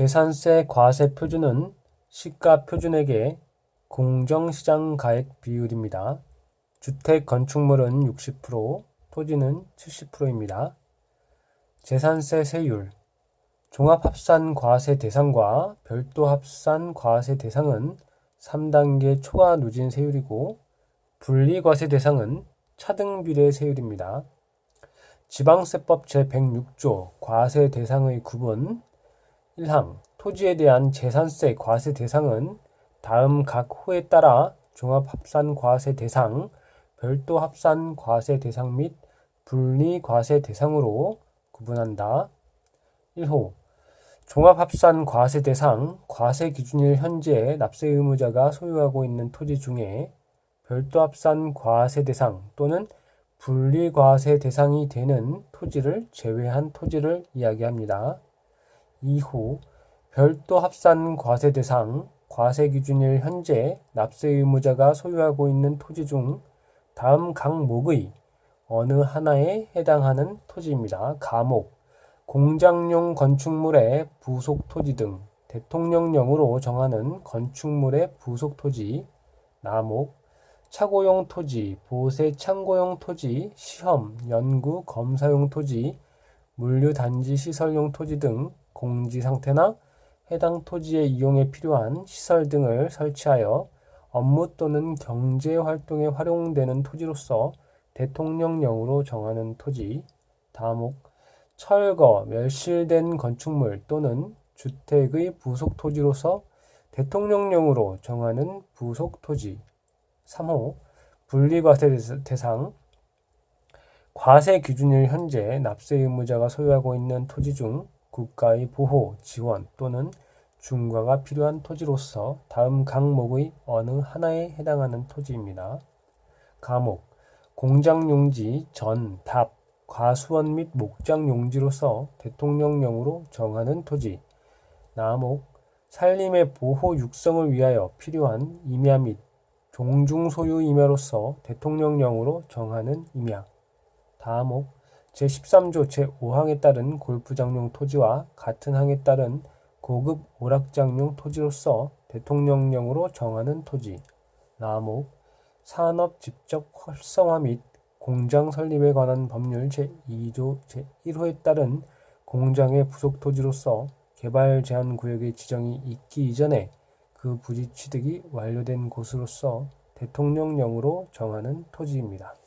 재산세 과세 표준은 시가 표준액의 공정시장 가액 비율입니다. 주택 건축물은 60%, 토지는 70%입니다. 재산세 세율 종합합산 과세 대상과 별도 합산 과세 대상은 3단계 초과 누진 세율이고 분리과세 대상은 차등비례 세율입니다. 지방세법 제106조 과세 대상의 구분 1항 토지에 대한 재산세 과세 대상은 다음 각 호에 따라 종합합산 과세 대상, 별도 합산 과세 대상 및 분리 과세 대상으로 구분한다. 1호 종합합산 과세 대상, 과세 기준일 현재 납세 의무자가 소유하고 있는 토지 중에 별도 합산 과세 대상 또는 분리 과세 대상이 되는 토지를 제외한 토지를 이야기합니다. 2호 별도 합산 과세 대상, 과세 기준일 현재 납세 의무자가 소유하고 있는 토지 중 다음 강목의 어느 하나에 해당하는 토지입니다. 가목 공장용 건축물의 부속 토지 등 대통령령으로 정하는 건축물의 부속 토지, 나목, 차고용 토지, 보세 창고용 토지, 시험, 연구, 검사용 토지, 물류 단지 시설용 토지 등 공지 상태나 해당 토지의 이용에 필요한 시설 등을 설치하여 업무 또는 경제 활동에 활용되는 토지로서 대통령령으로 정하는 토지, 다목, 철거, 멸실된 건축물 또는 주택의 부속 토지로서 대통령령으로 정하는 부속 토지. 3호 분리과세 대상 과세 기준일 현재 납세 의무자가 소유하고 있는 토지 중 국가의 보호, 지원 또는 중과가 필요한 토지로서 다음 강목의 어느 하나에 해당하는 토지입니다. 가목 공장용지, 전, 답, 과수원 및 목장 용지로서 대통령령으로 정하는 토지. 나목 산림의 보호 육성을 위하여 필요한 임야 및 종중 소유 임야로서 대통령령으로 정하는 임야. 다목 제13조 제5항에 따른 골프장용 토지와 같은 항에 따른 고급 오락장용 토지로서 대통령령으로 정하는 토지. 나목 산업 집적 활성화 및 공장 설립에 관한 법률 제2조 제1호에 따른 공장의 부속 토지로서 개발 제한 구역의 지정이 있기 이전에 그 부지 취득이 완료된 곳으로서 대통령령으로 정하는 토지입니다.